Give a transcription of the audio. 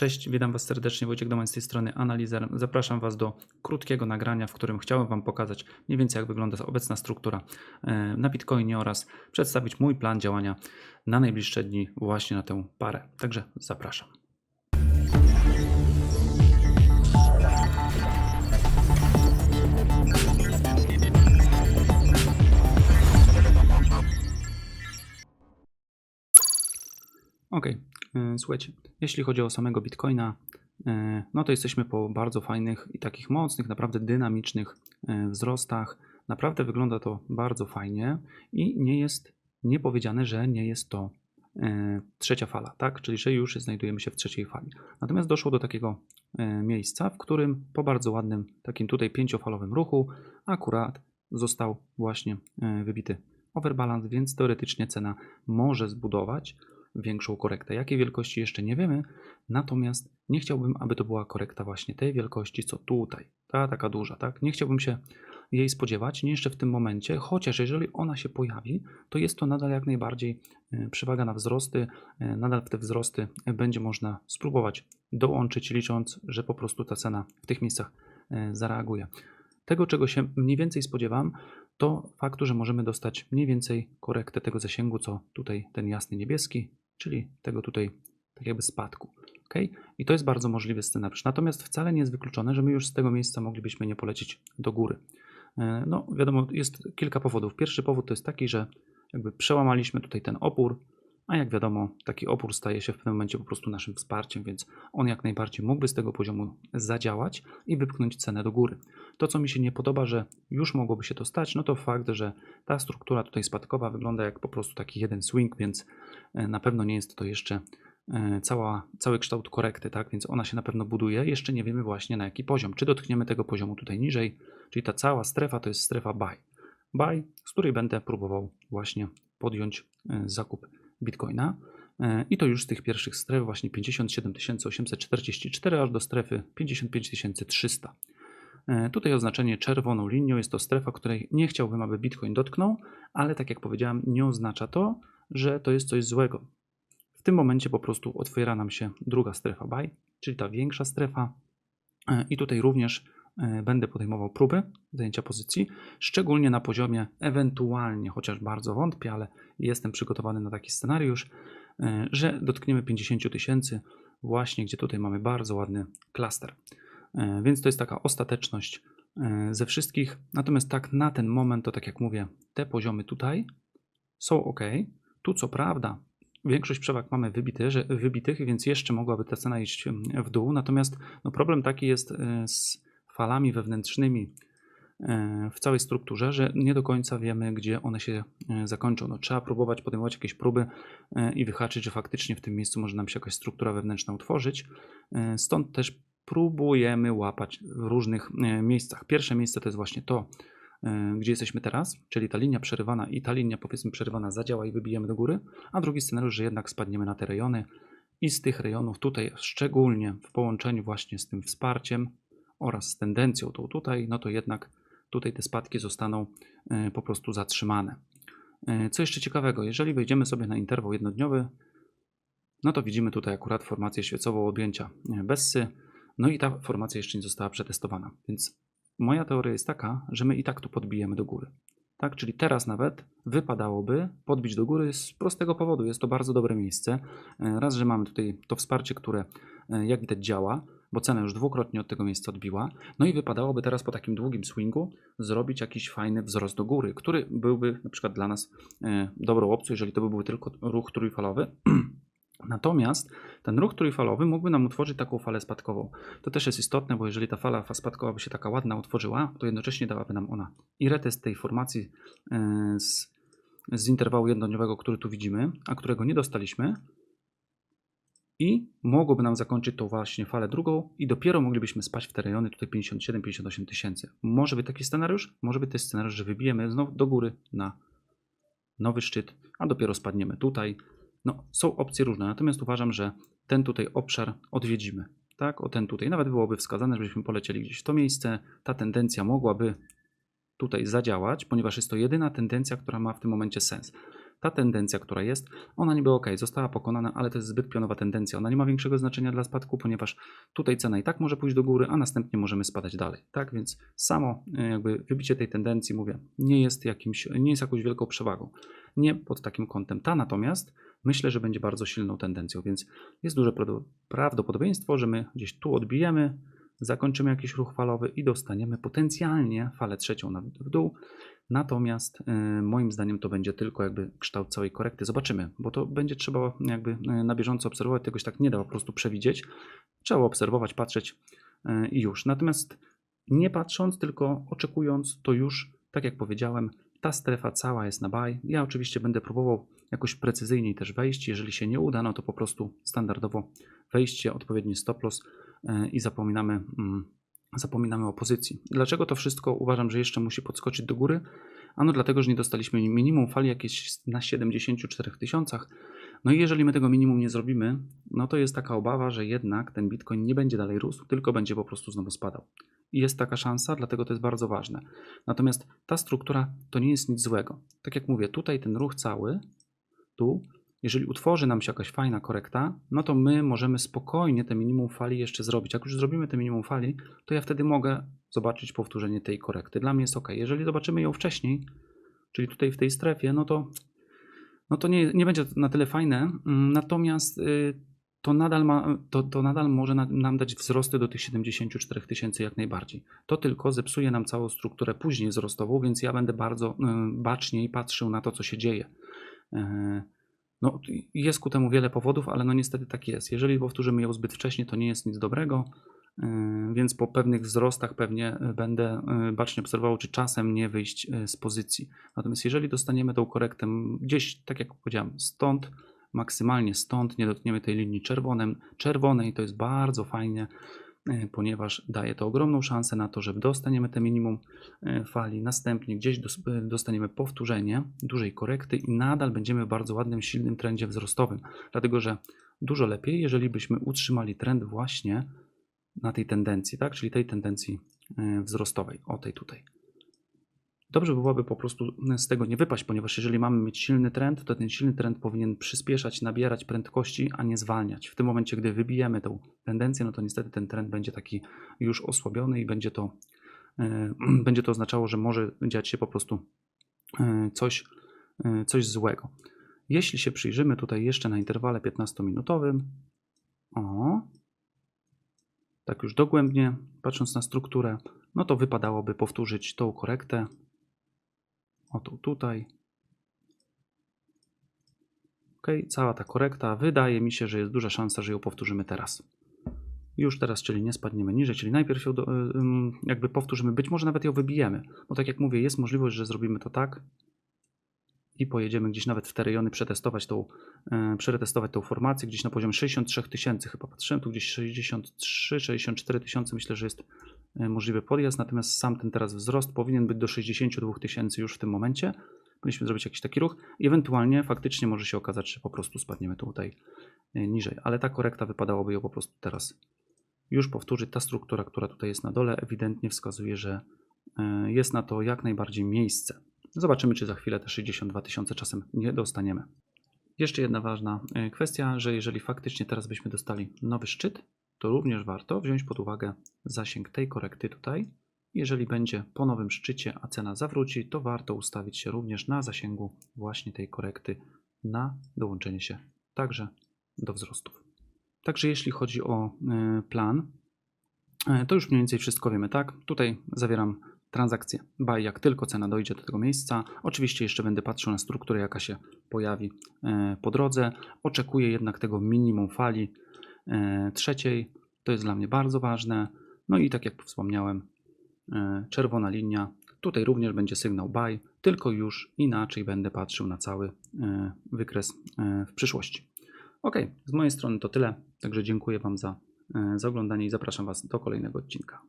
Cześć, witam Was serdecznie, Wojciech Domań z tej strony Analizer. Zapraszam Was do krótkiego nagrania, w którym chciałem Wam pokazać mniej więcej jak wygląda obecna struktura e, na Bitcoinie oraz przedstawić mój plan działania na najbliższe dni właśnie na tę parę. Także zapraszam. Ok, słuchajcie, jeśli chodzi o samego Bitcoina, e, no to jesteśmy po bardzo fajnych i takich mocnych, naprawdę dynamicznych e, wzrostach. Naprawdę wygląda to bardzo fajnie i nie jest nie powiedziane, że nie jest to e, trzecia fala, tak? Czyli że już znajdujemy się w trzeciej fali. Natomiast doszło do takiego miejsca, w którym po bardzo ładnym takim tutaj pięciofalowym ruchu akurat został właśnie wybity overbalance, więc teoretycznie cena może zbudować większą korektę. Jakiej wielkości jeszcze nie wiemy, natomiast nie chciałbym, aby to była korekta właśnie tej wielkości, co tutaj, ta taka duża, tak? Nie chciałbym się jej spodziewać, nie jeszcze w tym momencie, chociaż jeżeli ona się pojawi, to jest to nadal jak najbardziej e, przewaga na wzrosty, e, nadal w te wzrosty będzie można spróbować dołączyć, licząc, że po prostu ta cena w tych miejscach e, zareaguje. Tego, czego się mniej więcej spodziewam, to faktu, że możemy dostać mniej więcej korektę tego zasięgu, co tutaj ten jasny niebieski, czyli tego tutaj tak jakby spadku. ok? I to jest bardzo możliwy scenariusz. Natomiast wcale nie jest wykluczone, że my już z tego miejsca moglibyśmy nie polecieć do góry. E, no, wiadomo, jest kilka powodów. Pierwszy powód to jest taki, że jakby przełamaliśmy tutaj ten opór, a jak wiadomo, taki opór staje się w pewnym momencie po prostu naszym wsparciem, więc on jak najbardziej mógłby z tego poziomu zadziałać i wypchnąć cenę do góry. To, co mi się nie podoba, że już mogłoby się to stać, no to fakt, że ta struktura tutaj spadkowa wygląda jak po prostu taki jeden swing, więc e, na pewno nie jest to jeszcze e, cała, cały kształt korekty, tak? Więc ona się na pewno buduje. Jeszcze nie wiemy właśnie na jaki poziom. Czy dotkniemy tego poziomu tutaj niżej, czyli ta cała strefa to jest strefa buy. Buy, z której będę próbował właśnie podjąć e, zakup Bitcoina. I to już z tych pierwszych stref, właśnie 57 844 aż do strefy 55 300. E, tutaj oznaczenie czerwoną linią jest to strefa, której nie chciałbym, aby Bitcoin dotknął, ale tak jak powiedziałem, nie oznacza to, że to jest coś złego. W tym momencie po prostu otwiera nam się druga strefa buy, czyli ta większa strefa e, i tutaj również e, będę podejmował próby zajęcia pozycji, szczególnie na poziomie ewentualnie, chociaż bardzo wątpię, ale jestem przygotowany na taki scenariusz, że dotkniemy 50 tysięcy właśnie, gdzie tutaj mamy bardzo ładny klaster. E, więc to jest taka ostateczność e, ze wszystkich. Natomiast tak na ten moment, to tak jak mówię, te poziomy tutaj są ok. Tu co prawda większość przewag mamy wybity, że, wybitych, więc jeszcze mogłaby ta cena iść w dół. Natomiast no problem taki jest e, z falami wewnętrznymi w całej strukturze, że nie do końca wiemy, gdzie one się zakończą. No, trzeba próbować podejmować jakieś próby i wyhaczyć, że faktycznie w tym miejscu może nam się jakaś struktura wewnętrzna utworzyć. Stąd też próbujemy łapać w różnych e, miejscach. Pierwsze miejsce to jest właśnie to, e, gdzie jesteśmy teraz, czyli ta linia przerywana i ta linia powiedzmy przerywana zadziała i wybijemy do góry, a drugi scenariusz, że jednak spadniemy na te rejony i z tych rejonów tutaj, szczególnie w połączeniu właśnie z tym wsparciem oraz z tendencją tą tutaj, no to jednak tutaj te spadki zostaną e, po prostu zatrzymane. Co jeszcze ciekawego, jeżeli wejdziemy sobie na interwał jednodniowy, no to widzimy tutaj akurat formację świecową objęcia Bessy, no i ta formacja jeszcze nie została przetestowana. Więc moja teoria jest taka, że my i tak tu podbijemy do góry. Tak, czyli teraz nawet wypadałoby podbić do góry z prostego powodu. Jest to bardzo dobre miejsce. E, raz, że mamy tutaj to wsparcie, które e, jak widać działa, bo cena już dwukrotnie od tego miejsca odbiła. No i wypadałoby teraz po takim długim swingu zrobić jakiś fajny wzrost do góry, który byłby na przykład dla nas e, dobrą opcją, jeżeli to by był tylko ruch trójfalowy. Natomiast ten ruch trójfalowy mógłby nam utworzyć taką falę spadkową. To też jest istotne, bo jeżeli ta fala spadkowa by się taka ładna utworzyła, to jednocześnie dałaby nam ona i retest tej formacji e, z, z interwału jednodniowego, który tu widzimy, a którego nie dostaliśmy. I mogłoby nam zakończyć tą właśnie falę drugą i dopiero moglibyśmy spać w te rejony tutaj 57-58 tysięcy. Może być taki scenariusz, może być też scenariusz, że wybijemy znowu do góry na nowy szczyt, a dopiero spadniemy tutaj no, są opcje różne, natomiast uważam, że ten tutaj obszar odwiedzimy. Tak, o ten tutaj. Nawet byłoby wskazane, żebyśmy polecieli gdzieś w to miejsce. Ta tendencja mogłaby tutaj zadziałać, ponieważ jest to jedyna tendencja, która ma w tym momencie sens. Ta tendencja, która jest, ona niby ok, została pokonana, ale to jest zbyt pionowa tendencja. Ona nie ma większego znaczenia dla spadku, ponieważ tutaj cena i tak może pójść do góry, a następnie możemy spadać dalej. Tak więc samo e, jakby wybicie tej tendencji, mówię, nie jest, jakimś, nie jest jakąś wielką przewagą. Nie pod takim kątem. Ta natomiast myślę, że będzie bardzo silną tendencją, więc jest duże prawdo- prawdopodobieństwo, że my gdzieś tu odbijemy, zakończymy jakiś ruch falowy i dostaniemy potencjalnie falę trzecią na w dół. Natomiast y, moim zdaniem to będzie tylko jakby kształt całej korekty. Zobaczymy, bo to będzie trzeba jakby y, na bieżąco obserwować, tego się tak nie da po prostu przewidzieć. Trzeba obserwować, patrzeć y, i już. Natomiast nie patrząc, tylko oczekując, to już, tak jak powiedziałem, ta strefa cała jest na buy. Ja oczywiście będę próbował jakoś precyzyjniej też wejść. Jeżeli się nie uda, no to po prostu standardowo wejście, odpowiedni stop loss i zapominamy, mm, zapominamy o pozycji. Dlaczego to wszystko uważam, że jeszcze musi podskoczyć do góry? Ano dlatego, że nie dostaliśmy minimum fali jakieś na 74 tysiącach. No i jeżeli my tego minimum nie zrobimy, no to jest taka obawa, że jednak ten Bitcoin nie będzie dalej rósł, tylko będzie po prostu znowu spadał. I jest taka szansa, dlatego to jest bardzo ważne. Natomiast ta struktura to nie jest nic złego. Tak jak mówię, tutaj ten ruch cały, tu, jeżeli utworzy nam się jakaś fajna korekta, no to my możemy spokojnie te minimum fali jeszcze zrobić. Jak już zrobimy te minimum fali, to ja wtedy mogę zobaczyć powtórzenie tej korekty. Dla mnie jest ok. Jeżeli zobaczymy ją wcześniej, czyli tutaj w tej strefie, no to, no to nie, nie będzie na tyle fajne. Mm, Natomiast y, to nadal, ma, to, to nadal może na, nam dać wzrosty do tych 74 tysięcy jak najbardziej. To tylko zepsuje nam całą strukturę później wzrostową, więc ja będę bardzo y, baczniej patrzył na to, co się dzieje. E, No, jest ku temu wiele powodów, ale no niestety tak jest. Jeżeli powtórzymy ją zbyt wcześnie, to nie jest nic dobrego, e, więc po pewnych wzrostach pewnie będę e, bacznie obserwował, czy czasem nie wyjść e, z pozycji. Natomiast jeżeli dostaniemy tą korektę gdzieś, tak jak powiedziałem, stąd, maksymalnie stąd, nie dotkniemy tej linii czerwonym, czerwonej, to jest bardzo fajnie, e, ponieważ daje to ogromną szansę na to, że dostaniemy te minimum e, fali, następnie gdzieś e, dostaniemy powtórzenie dużej korekty i nadal będziemy w bardzo ładnym, silnym trendzie wzrostowym. Dlatego, że dużo lepiej, jeżeli byśmy utrzymali trend właśnie na tej tendencji, tak? czyli tej tendencji e, wzrostowej, o tej tutaj. Dobrze byłoby po prostu z tego nie wypaść, ponieważ jeżeli mamy mieć silny trend, to ten silny trend powinien przyspieszać, nabierać prędkości, a nie zwalniać. W tym momencie, gdy wybijemy tą tendencję, no to niestety ten trend będzie taki już osłabiony i będzie to, e, będzie to oznaczało, że może dziać się po prostu e, coś, e, coś złego. Jeśli się przyjrzymy tutaj jeszcze na interwale 15-minutowym, o, tak już dogłębnie, patrząc na strukturę, no to wypadałoby powtórzyć tą korektę. O tu, tutaj. Ok, cała ta korekta. Wydaje mi się, że jest duża szansa, że ją powtórzymy teraz. Już teraz, czyli nie spadniemy niżej, czyli najpierw ją do, jakby powtórzymy, być może nawet ją wybijemy, bo tak jak mówię, jest możliwość, że zrobimy to tak i pojedziemy gdzieś nawet w te rejony przetestować tą, e, przetestować tą formację, gdzieś na poziomie 63 tysięcy, chyba patrzyłem, tu gdzieś 63, 64 tysiące, myślę, że jest e, możliwy podjazd, natomiast sam ten teraz wzrost powinien być do 62 tysięcy już w tym momencie. Powinniśmy zrobić jakiś taki ruch i ewentualnie faktycznie może się okazać, że po prostu spadniemy tutaj e, niżej, ale ta korekta wypadałoby ją po prostu teraz już powtórzyć. Ta struktura, która tutaj jest na dole, ewidentnie wskazuje, że jest na to jak najbardziej miejsce. Zobaczymy, czy za chwilę te 62 tysiące czasem nie dostaniemy. Jeszcze jedna ważna e, kwestia, że jeżeli faktycznie teraz byśmy dostali nowy szczyt, to również warto wziąć pod uwagę zasięg tej korekty tutaj. Jeżeli będzie po nowym szczycie, a cena zawróci, to warto ustawić się również na zasięgu właśnie tej korekty na dołączenie się także do wzrostów. Także jeśli chodzi o e, plan, e, to już mniej więcej wszystko wiemy, tak? Tutaj zawieram transakcję buy, jak tylko cena dojdzie do tego miejsca. Oczywiście jeszcze będę patrzył na strukturę, jaka się pojawi e, po drodze. Oczekuję jednak tego minimum fali e, trzeciej. To jest dla mnie bardzo ważne. No i tak jak wspomniałem, e, czerwona linia. Tutaj również będzie sygnał buy, tylko już inaczej będę patrzył na cały wykres w przyszłości. Ok, z mojej strony to tyle. Także dziękuję Wam za, za oglądanie i zapraszam Was do kolejnego odcinka.